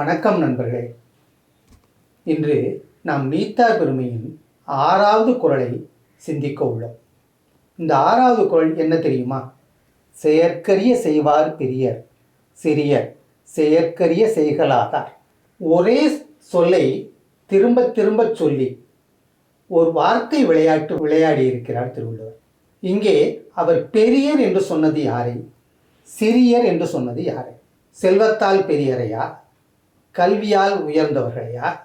வணக்கம் நண்பர்களே. இன்று நாம் நீத்தார் பெருமையின் ஆறாவது குரலை சிந்திக்க உள்ளோம். இந்த ஆறாவது குரல் என்ன தெரியுமா? செயற்கரிய செய்வார் பெரியர் சிறியர் செயற்கரிய செய்கலாதார் ஒரே சொல்லை திரும்ப திரும்ப சொல்லி ஒரு வார்த்தை விளையாட்டு விளையாடி இருக்கிறார் திருவள்ளுவர். இங்கே அவர் பெரியர் என்று சொன்னது யாரை? சிறியர் என்று சொன்னது யாரை? செல்வத்தால் பெரியரையா? கல்வியால் உயர்ந்தவர்களையா?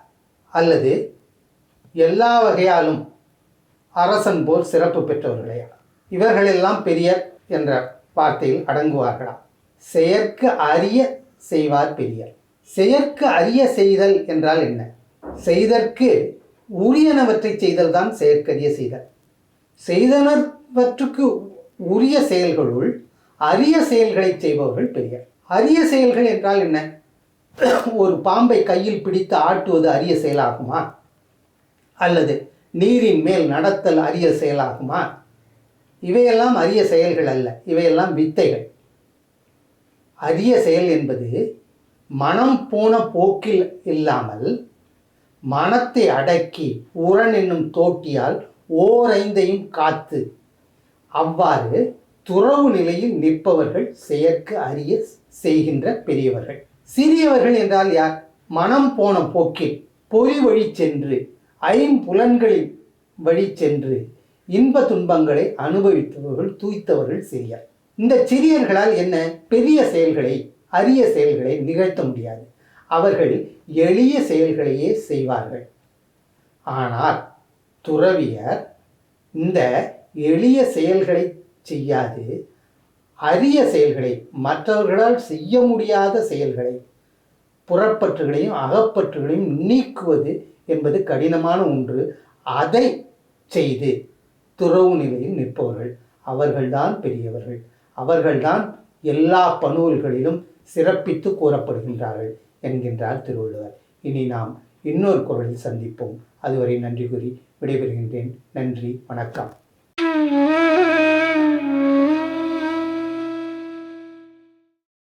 அல்லது எல்லா வகையாலும் அரசன் போல் சிறப்பு பெற்றவர்களையா? இவர்களெல்லாம் பெரியர் என்ற வார்த்தையில் அடங்குவார்களா? செயற்கு அறிய செய்வார் பெரியர். செயற்கு அறிய செய்தல் என்றால் என்ன? செய்தற்கு உரியனவற்றை செய்தல் தான் செயற்கரிய செய்தல். செய்தனவற்றுக்கு உரிய செயல்களுள் அரிய செயல்களை செய்பவர்கள் பெரியர். அரிய செயல்கள் என்றால் என்ன? ஒரு பாம்பை கையில் பிடித்து ஆட்டுவது அரிய செயலாகுமா? அல்லது நீரின் மேல் நடத்தல் அரிய செயலாகுமா? இவையெல்லாம் அரிய செயல்கள் அல்ல இவையெல்லாம் வித்தைகள். அரிய செயல் என்பது மனம் போன போக்கில் இல்லாமல் மனத்தை அடக்கி உரன் என்னும் தோட்டியால் ஓரைந்தையும் காத்து அவ்வாறு துறவு நிலையில் நிற்பவர்கள் செயற்கு அறிய செய்கின்ற பெரியவர்கள். சிறியவர்கள் என்றால் யார்? மனம் போன போக்கில் பொய் வழி சென்று ஐம்புலன்களின் வழி சென்று இன்ப துன்பங்களை அனுபவித்தவர்கள் தூய்த்தவர்கள் சிறியர். இந்த சிறியர்களால் என்ன? பெரிய செயல்களை அரிய செயல்களை நிகழ்த்த முடியாது. அவர்கள் எளிய செயல்களையே செய்வார்கள். ஆனால் துறவியர் இந்த எளிய செயல்களை செய்யாது. அரிய செயல்களை மற்றவர்களால் செய்ய முடியாத செயல்களை புறப்பற்றுகளையும் அகப்பற்றுகளையும் நீக்குவது என்பது கடினமான ஒன்று. அதை செய்து துறவு நிலையில் நிற்பவர்கள் அவர்கள்தான் பெரியவர்கள். அவர்கள்தான் எல்லா பணுவல்களிலும் சிறப்பித்து கூறப்படுகின்றார்கள் என்கின்றார் திருவள்ளுவர். இனி நாம் இன்னொரு குரலில் சந்திப்போம். அதுவரை நன்றி கூறி விடைபெறுகின்றேன். நன்றி வணக்கம்.